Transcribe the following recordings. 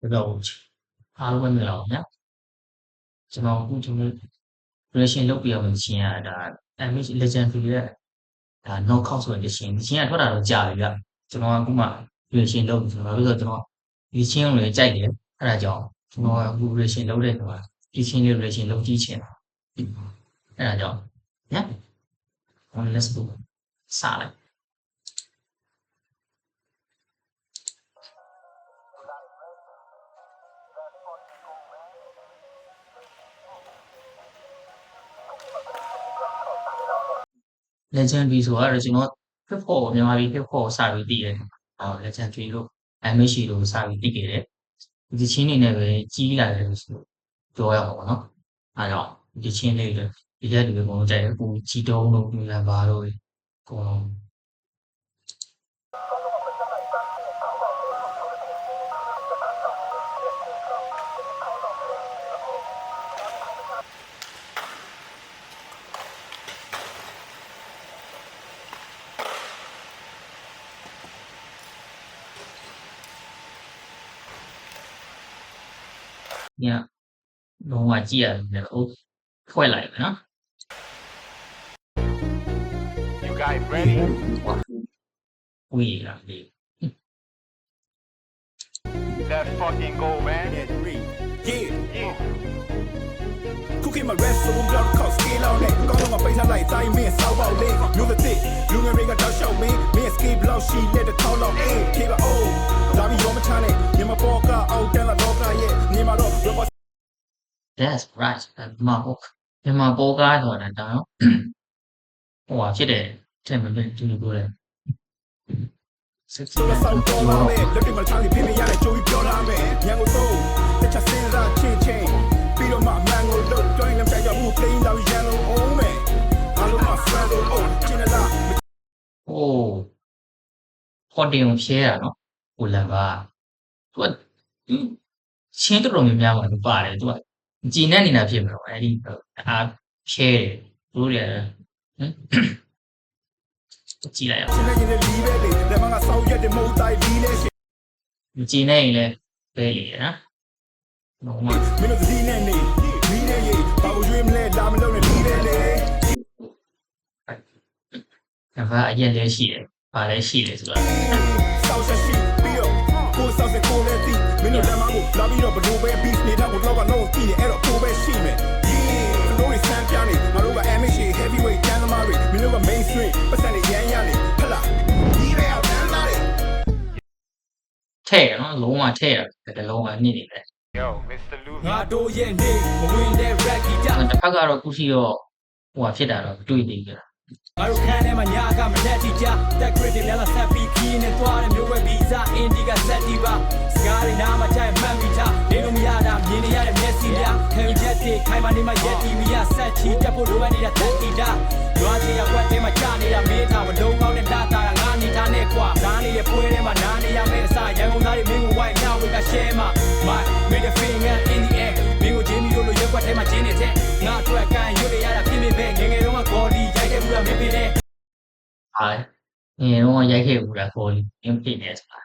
ဒါတော့အားလုံးပဲမလောက်ညာကျွန်တော်အခုကျွန်တော် relation လုပ်ပြရမယ့်ရှင်ကဒါ image legendary ရဲ့ဒါ knockout ဆိုတဲ့ရှင်ရှင်ကထွက်တာတော့ကြာပြီဗျကျွန်တော်ကအခုမှ relation လုပ်ပြီဆိုတော့ဘာလို့လဲဆိုတော့ကျွန်တော်ဒီချင်းကိုလည်းကြိုက်တယ်အဲ့ဒါကြောင့်ကျွန်တော်ကအခု relation လုပ်တဲ့အခါဒီချင်းလေး relation လုပ်ကြည့်ချင်တာအဲ့ဒါကြောင့်ညာ on let's go စလိုက် legendary ဆိုတော့ကျွန်တော် hip hop ကိုမြန်မာပြည် hip hop ကိုစပြီးသိတယ်။အော် legendary လို့ MH လို့စပြီးသိခဲ့တယ်။ဒီချင်းနေနဲ့ပဲကြီးလာတယ်လို့ဆိုပြောရမှာပေါ့နော်။အဲတော့ဒီချင်းလေးတွေဒီရက်တွေကတော့ကြိုက်တယ်။ပူကြီးတုံးလို့ပြန်ပါတော့အကုန်လုံး ညလုံးဝကြည့်ရတယ်ဟိုဖွဲ့လိုက်မယ်နော် You guys ready? ဟိုဝီလာလေး Let's fucking go, man. Yeah. Yeah. Cooking my rest so I'm gonna call scale on it. ကောင်းတော့ငါပိတ်ထားလိုက်တိုင်းမင်းစောက်ပေါက်လေးမျိုးသက်တစ်လူငယ်တွေကတောက်လျှောက်မင်းမင်း escape လောက်ရှိလက်တစ်ထောက်လောက်အေး keep it on လာပြီးရောမချနဲ့မြန်မာပေါ်ကအောက်တန်းလာတော့ကရဲ့နေမှာတော့ rapper that's right ဒီမှာဟိုဒီမှာပေါ်ကားဆိုတာဒါနော်ဟိုဟာဖြစ်တယ်တဲ့မင်းဒီလိုပြောတယ်စစ်စစ်ဆိုတော့စောက်ပေါ်လာမယ်လက်တွေမှာထားပြီးပြင်းပြရတဲ့ကြိုးပြီးပြောလာမယ်ညံကိုတော့တစ်ချက်စင်းစားချင်းချင်းပြီးတော့မှမန်ကိုလို့တွိုင်းလမ်းပြရမှု playing လာပြီးရန် ဟိုဟော်တင်ကိုဖြဲတာနော်ဟိုလန်ကသူကချင်းတော်တော်များများမှာသူပါတယ်သူကကြည်နေနေတာဖြစ်မှာတော့အဲ့ဒီအားဖြဲတယ်သူတို့တွေကဟမ်ကြည်လိုက်အောင်ချင်းနေနေလီးပဲလေလက်မကစောက်ရက်တဲ့မဟုတ်တိုင်းလီးလဲရှင်မကြည်နေရင်လည်းပဲလေနော်လုံးဝမင်းတို့သတိနဲ့နေလီးနေရေဘာလို့ရွေးမလဲလာမလို့နဲ့ ကဘာအရင်လည်းရှိတယ်။ဘာလည်းရှိတယ်ဆိုတာစောက်ဆက်ရှိပြီးတော့ကိုစောက်ဆက်ကိုလည်းသိမင်းတို့လက်မကိုလာပြီးတော့ဘလို့ပဲ beef နေတာကိုတော့ကတော့သိတယ်အဲ့တော့ကိုပဲရှိမယ် Yeah တို့တွေစမ်းပြနေငါတို့က MH heavyweight ကျန်းသမားတွေမင်းတို့က mainstream ပတ်စံတွေရမ်းရနေဟလာဒီပဲအောင်တန်းလာတယ်။ထဲ့ရနော်လုံးဝထဲ့ရတယ်လုံးဝညစ်နေတယ် Yo, Mr. Luffy. ငါတို့ရဲ့နေမဝင်တဲ့ rap ကြီးကြ။တစ်ဖက်ကတော့ခုရှိတော့ဟိုဟာဖြစ်တာတော့တွေ့နေကြတာ ငါတို့ခန်းထဲမှာညာကမလက်တီကြတက် credit များလာဆက်ပြီးခီးနေသွားတယ်မျိုးပဲဗီဇာအင်ဒီကဆက်တီပါစကားတွေနားမှာထိုင်မှတ်မိထားနေလို့မရတာမြင်နေရတဲ့မျက်စိများခံယူချက်တွေခိုင်မာနေမှရက်တီမီယာဆက်ချီတက်ဖို့လိုအပ်နေတာတက်တီတာရွာချေရကွက်ထဲမှာကြာနေတာမေးထားမလုံးကောင်းတဲ့လာတာကငါနေထားနေကွာနားနေတဲ့ပွဲထဲမှာနားနေရမယ့်အစားရန်ကုန်သားတွေမင်းကိုဝိုင်းညဝေက share မှာ my made a finger in the air မင်းကိုဂျင်းမီတို့ လိုရက်ကွက်ထဲမှာဂျင်းနေတဲ့ငါအတွက်ကန်ရွတ်ရတာပြင်းပြပဲငယ်ငယ်တုန်းက body ရိုက်တဲ့ဘူးကမင်းပြတဲ့။ဟာ။ငယ်တော့ရိုက်ခဲ့ဘူးလားခေါ်ရင်ပြင်းနေဆိုတာ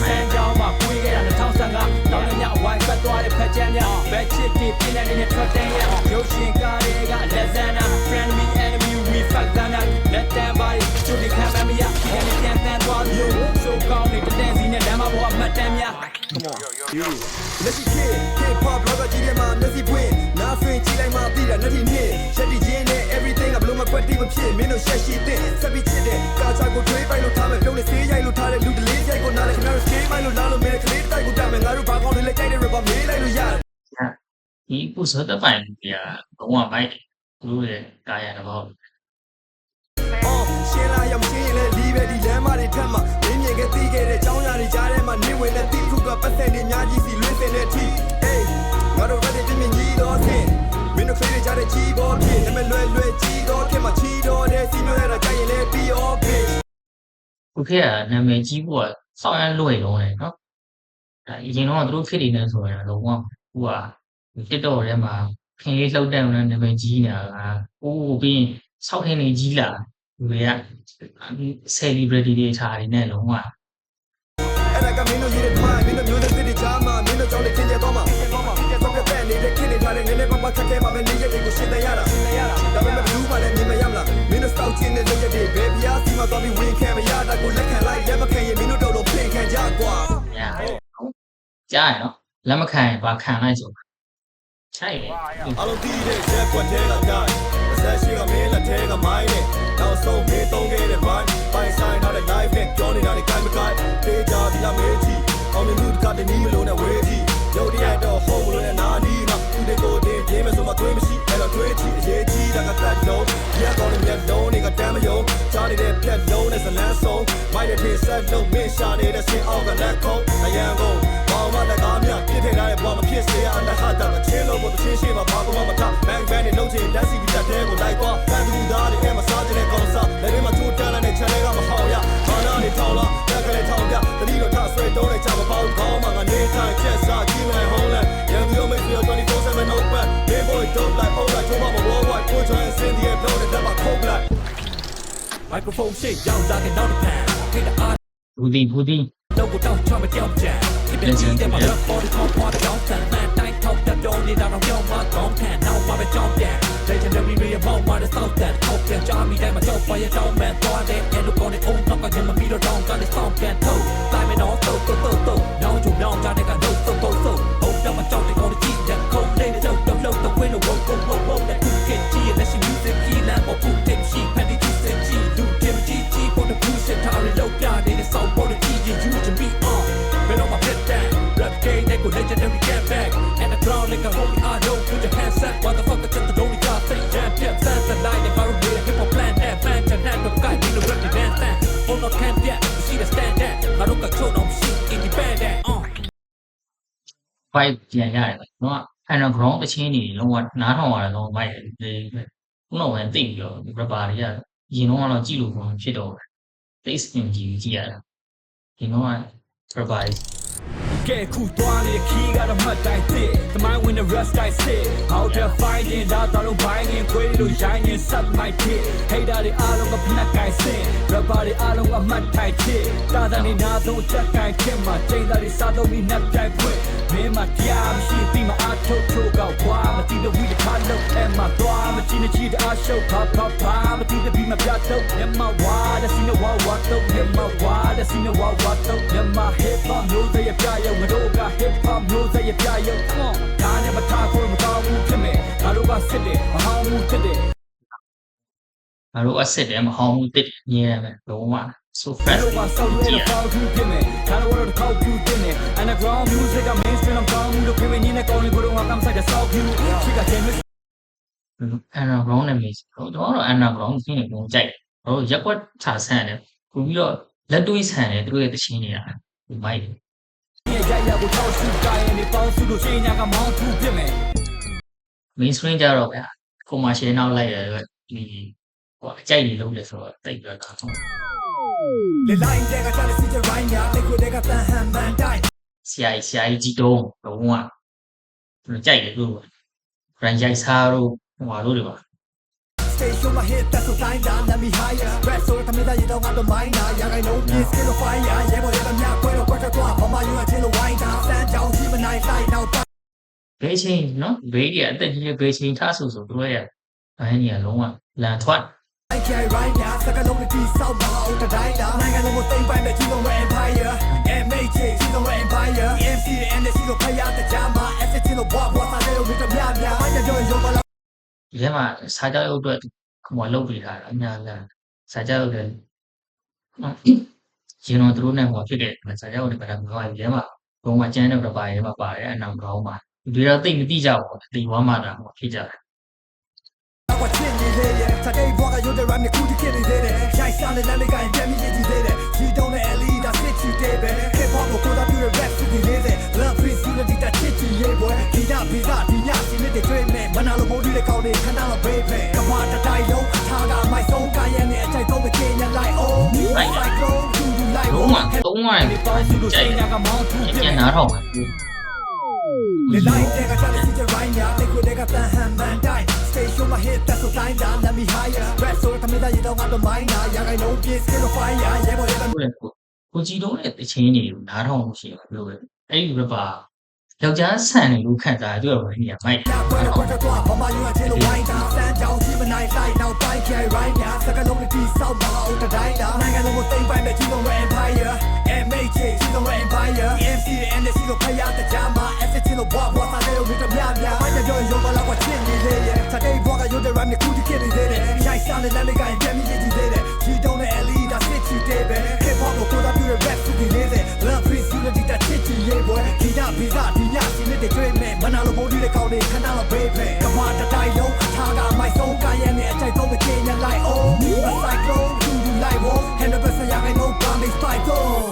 စမ်းကြောင်းမှာပွေးခဲ့တာ2015တောင်းရမြဝိုင်းပတ်သွားတဲ့ဖက်ချမ်းများဘက်ချစ်တွေပြင်းနေတဲ့ထွက်တဲ့ရရုပ်ရှင်ကားတွေကလက်ဇန်နာ friend me enemy we fuck them up let them body ချိုးဒီခံမမရဒီကနေ့ပြန်တန်းသွားလို့ဆိုကောင်းနေတဲ့တန်းစီနဲ့လမ်းမပေါ်မှတ်တမ်းများ Come on you လက် မဖြစ်မင်းတို့ရှက်ရှိတဲ့ဆက်ပြီးချစ်တဲ့ကာချာကိုတွေးပိုင်လို့ထားမယ်ပြုံးနဲ့ဆေးရိုက်လို့ထားတဲ့လူတလေးရိုက်ကိုနားလဲခင်ဗျားတို့ skate မိုင်းလို့နားလို့မဲကလေးတိုက်ကိုတတ်မယ်ငါတို့ဘာကောင်းတွေလဲကြိုက်တဲ့ rapper မေးလိုက်လို့ရတယ်။ဒီကုသတဲ့ပိုင်ကလုံးဝမိုက်တယ်။သူတို့ရဲ့ကာယတစ်ပေါက်အော်ရှင်းလာရမရှင်းရင်လည်းဒီပဲဒီလမ်းမတွေထက်မှာမင်းမြင်ခဲ့သိခဲ့တဲ့ចောင်းရာတွေကြားထဲမှာနေဝင်တဲ့တိခုကပတ်စံတွေအများကြီးစီလွှင့်စင်တဲ့အထိအေးငါတို့ကတည်းကမြင်ကြီးတော့ဆင်မ င်းတို့ကလေးတွေကြားတဲ့ကြီးပေါ်ဖြစ်နာမည်လွယ်လွယ်ကြီးတော့ခင်မှာချီတော့တဲ့စီမျိုးရတာကြိုက်ရင်လည်းပြီးရောဖြစ်။ခုခေတ်ကနာမည်ကြီးဖို့ကစောင့်ရလွယ်လုံးတယ်နော်။ဒါအရင်တော့သူတို့ခေတ်တွေနဲ့ဆိုရင်လုံးဝဟိုဟာ TikTok ထဲမှာခင်လေးလှုပ်တဲ့နာမည်ကြီးနေတာကဟိုးပြီးစောက်ခင်နေကြီးလာလူတွေက celebrity တွေထားတယ်နဲ့လုံးဝအဲ့ဒါကမင်းတို့ရေးတဲ့ mind မင်းတို့မျိုးသက်တွေခက်ခဲမှာ ပဲနေရက်တွေကိုရှင်းသိရတာဒါပေမဲ့ဘူးမှလည်းမြင်မရမလားမင်းတို့စောက်ချင်းတဲ့ရက်တွေဘယ်ပြားစီမှာသွားပြီးဝင်ခံမရတာကိုလက်ခံလိုက်လက်မခံရင်မင်းတို့တော့တော့ဖင်ခံကြကွာညာဟုတ်ကြားရနော်လက်မခံရင်ဘာခံလိုက်ဆိုချိုက်တယ်အလုံးတီးတဲ့ရက်ကွက်ထဲကတိုင်းအဆက်ရှိကမင်းလက်ထဲကမိုင်းနဲ့နောက်ဆုံးမင်းသုံးခဲ့တဲ့ mind ပိုင်ဆိုင်ထားတဲ့ life နဲ့ပြောနေ ဇလန်းဆုံးမိုက်တဲ့ဖေးဆက်လုံးမင်းရှာနေတဲ့စင်အောက်ကလက်ခုံးအရန်ကုန်ဘောင်မလက်ကားမြပြစ်ထည့်ထားတဲ့ဘောင်မဖြစ်စေရအန္တဟာတာမချင်းလို့ဘုသချင်းရှိမှာဘာ microphone shit ရောက်လာတဲ့နောက်တစ်ဖန်ထိတဲ့အားဘူးဒီဘူးဒီတော့ကိုတောက်ချမကြောက်ကြဒီပင်ကြီးတဲ့မှာတော့ပေါ်တော့ပေါ်တော့ကြောင်းဆန်မှန်တိုင်းထောက်တဲ့ပြောနေတာတော့ကြောက်မှာကောင်းခံနောက်မှာပဲကြောက်ပြန် legendary တွေဘောင်းမှာတဲ့ south that ထောက်ပြန်ကြမိတဲ့မှာကြောက်ပါရဲ့တောင်းမှန်သွားတဲ့အဲ့လိုကောင်းတဲ့ own တော့ကကျမပြီးတော့တောင်းကနေ ဖိုက်ပြန်ရတယ်နော် underground တချင်းတွေလုံးဝနားထောင်ရတယ်လုံးဝမိုက်တယ်ခုတော့ဝင်သိပြီးတော့ rapper တွေကရင်တော့ကတော့ကြည့်လို့မဖြစ်တော့ဘူး face spin ကြည့်ကြည့်ရတာဒီတော့က rapper ကဲခုသွားနေတဲ့ခီးကတော့မှတ်တိုင်းတစ်သမိုင်းဝင်တဲ့ rust တိုင်းစစ် how to find it ဒါတော့လုံးဘိုင်းနေခွေးလို့ရိုင်းနေ sub mic hit hater တွေအားလုံးကဖနက်ကိုင်စင် rapper တွေအားလုံးကမှတ်ထိုင်ချစ်တာသာနေနာဆုံးချက်ကိုင်ခင်မှာချိန်သားတွေစားတော့ပြီးနှက်ပြိုင်ဖွင့်မင်းမတရားမရှိပြီးမအားထုတ်ထုတ်ကောက်ဘွားမတိတဲ့ဝီတစ်ခါလုံးအဲမှာသွားမကြည့်နေကြည့်တဲ့အားရှုပ်ဖာဖာဖာမတိတဲ့ပြီးမပြတ်တော့ညမဝါတဲ့စီနဝါဝါတော့ညမဝါတဲ့စီနဝါဝါတော့ညမ hip hop မျိုးစေ့ ရပြရုံငါတို့က hip hop မျိုးစေ့ရပြရုံ come on ဒါနဲ့မထားခွင့်မတော်ဘူးဖြစ်မယ်ငါတို့ကစစ်တယ်မဟောင်းဘူးဖြစ်တယ်ငါတို့အစ်စ်တယ်မဟောင်းဘူးတစ်ညဲရမယ်လုံးဝ so ငါ fast တို့ကဆောက်ရတဲ့ fall to ဖြစ်မယ်ငါတို့ကတော့ခေါက်ပြူတင်တယ် underground music က mainstream အကောင်းမှုလို့ပြင်နေနဲ့ကောင်းလေးကိုတော့ငါကမ်းဆိုင်တဲ့ south view ရှိက James underground နဲ့ mix တော့တော့ underground ချင်းတွေလုံးကြိုက်တော့ရက်ွက်ခြာဆန်းတယ်ပို့ပြီးတော့လက်တွေးဆန်တယ်သူတို့ရဲ့တချင်းတွေကဒီမိုက်တယ် ရဲ့ရရကိုထောက်စုတိုင်းနေပေါင်းစုလို့ချိန်ညာကမောင်းထူဖြစ်မယ် mainstream ကြတော့ဗျာ commercial နောက်လိုက်ရတော့ဒီဟိုအကြိုက်တွေလုံးလဲဆိုတော့တိတ်ပြီးတော့ဒါတော့လေလိုင်းတဲ့ကတည်းကစီတဲ့ right now တဲ့ကိုတဲ့ကတန်ဟန်မန်တိုင်းဆရာကြီးဆရာကြီးကြီးတုံးလုံးဝသူတို့ကြိုက်တယ်သူတို့ brand ရိုက်စားတို့ဟိုဟာတို့တွေပါ Stay show my hit that's so time down let me higher rap so တမင်သားရတော့ငါတော့ mind နာရခိုင်လုံးပြစ် skill of fire ရဲဘော်ရဲကမြခွဲတော့ကွက် ဘေးချင်းနော်ဘေးကြီးအသက်ကြီးဘေးချင်းထားဆိုဆိုသူတို့ရဲ့ဘန်းကြီးကလုံးဝလန်ထွက် I carry right now စကလုံးနဲ့ဒီဆောက်မအောင်တတိုင်းလာနိုင်ငံလုံးကိုသိမ့်ပိုင်မဲ့ကြီးလုံးရဲ့ empire MH ကြီးလုံးရဲ့ empire MC နဲ့ NC ကိုဖျားတဲ့ကြမှာ asset ချင်းလို့ဘွားဘွားစားတဲ့လို့မြတ်မြတ်များမိုင်းကြောင်ရုံပါလားဒီထဲမှာစာကြောက်ရုပ်အတွက်ဟိုလုတ်ပေးထားတာအများလားစာကြောက်ရုပ်တွေနော်ရှင်တော်သူတို့နဲ့ဟိုဖြစ်ခဲ့တယ်စာကြောက်ရုပ်တွေပဲငါ့ဒီထဲမှာဘုံမှာကျန်းတဲ့ပြပါရဲမှာပါတယ်အနောက်ကောင်းမှာ ဒီတော့သိမသိကြဘူးအတီဝမ်းမှာတာဟိုဖြစ်ကြတယ်ကွာချင်းနေလေရဲ့စတဲ့ဘွားကရုပ်တဲ့ rap နဲ့ခုတကယ်နေသေးတယ်ရှိုင်းစားတဲ့လမ်းလေးကပြန်ပြီးရည်ကြည်သေးတယ်ချီတုံးတဲ့ LE ဒါစစ်ချီတဲ့ပဲ hip hop ကိုကိုသာပြတဲ့ rap စစ်နေသေးတယ် love peace unity တာချစ်ချီရေးပွဲဒီနာဗီဇဒီညစီနဲ့တွေ့မဲ့မနာလိုမိုးဒီတဲ့ကောင်းနေခဏတော့ဘေးဖဲကမ္ဘာတတိုင်းလုံးအထားကမိုက်ဆုံးကားရဲ့နဲ့အကြိုက်ဆုံးမချင်ညာလိုက် oh cyclone do you like လုံးဝသုံးဝိုင်းဒီပေါင်းစုလို့ချိန်ညာကမောင်းထူဖြစ်ပြန်မယ်နားထောင်ပါ လေလိုက်တဲ့ကချတဲ့စီချရိုင်းညာတိတ်ခွေတဲ့ကတန်ဟန်မန်တိုင်း Stay show my hit that's so time down let me higher Red soul တမိသားရေတော့ငါတို့ mind ညာရာခိုင်လုံး piece skill of fire ရေပေါ်တဲ့ကိုကိုကြည်တော့တဲ့တချင်းတွေကိုနားထောင်လို့ရှိရပြောပဲအဲ့ဒီ rapper ယောက်ျားဆန်တယ်လို့ခံစားကြရပါဘူးညမိုက်တိုင်း ကောင်းနေခဏတော့ဘေးဖက်ကမ္ဘာတတိုင်းလုံးအထာကမိုက်ဆုံးကာယံနဲ့အကြိုက်ဆုံးတစ်ချိန်နဲ့လိုက်အောင် New cyclone to you like war 100%ရခိုင်တော့ promise fight on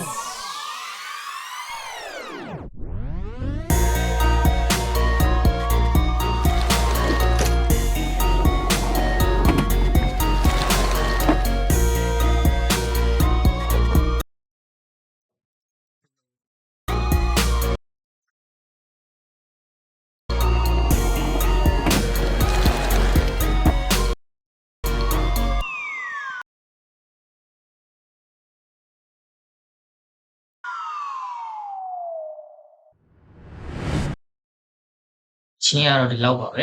ရှင်းရတော့ဒီလောက်ပါပဲ